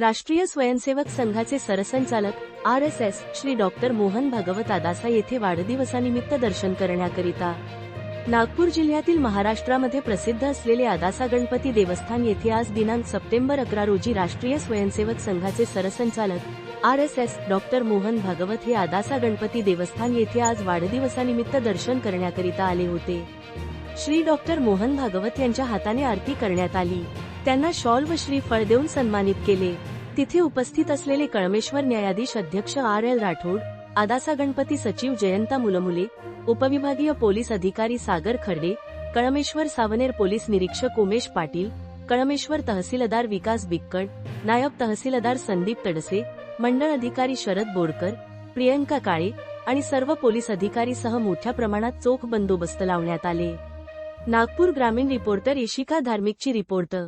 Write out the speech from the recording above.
राष्ट्रीय स्वयंसेवक संघाचे सरसंचालक R S S Shri doctor Mohan Bhagwat Adasa येथे वाढदिवसानिमित्त दर्शन करण्याकरिता. नागपूर जिल्ह्यातील महाराष्ट्रामध्ये प्रसिद्ध असलेले आदासा गणपती देवस्थान येथे आज दिनांक सप्टेंबर अकरा रोजी राष्ट्रीय स्वयंसेवक संघाचे सरसंचालक R S S doctor Mohan Bhagwat हे आदासा गणपती देवस्थान येथे आज वाढदिवसानिमित्त दर्शन करण्याकरिता आले होते. श्री डॉक्टर मोहन भागवत यांच्या हाताने आरती करण्यात आली. त्यांना शॉल व श्रीफळ देऊन सन्मानित केले. तिथे उपस्थित असलेले कळमेश्वर न्यायाधीश अध्यक्ष आर एल राठोड आदासा गणपती सचिव जयंता मुलमुले उपविभागीय पोलीस अधिकारी सागर खर्डे कळमेश्वर सावनेर पोलीस निरीक्षक उमेश पाटील कळमेश्वर तहसीलदार विकास बिक्कड नायब तहसीलदार संदीप तडसे मंडळ अधिकारी शरद बोरकर प्रियंका काळे आणि सर्व पोलीस अधिकारी सह मोठ्या प्रमाणात चोख बंदोबस्त लावण्यात आले. नागपूर ग्रामीण रिपोर्टर इशिका धार्मिकची रिपोर्ट.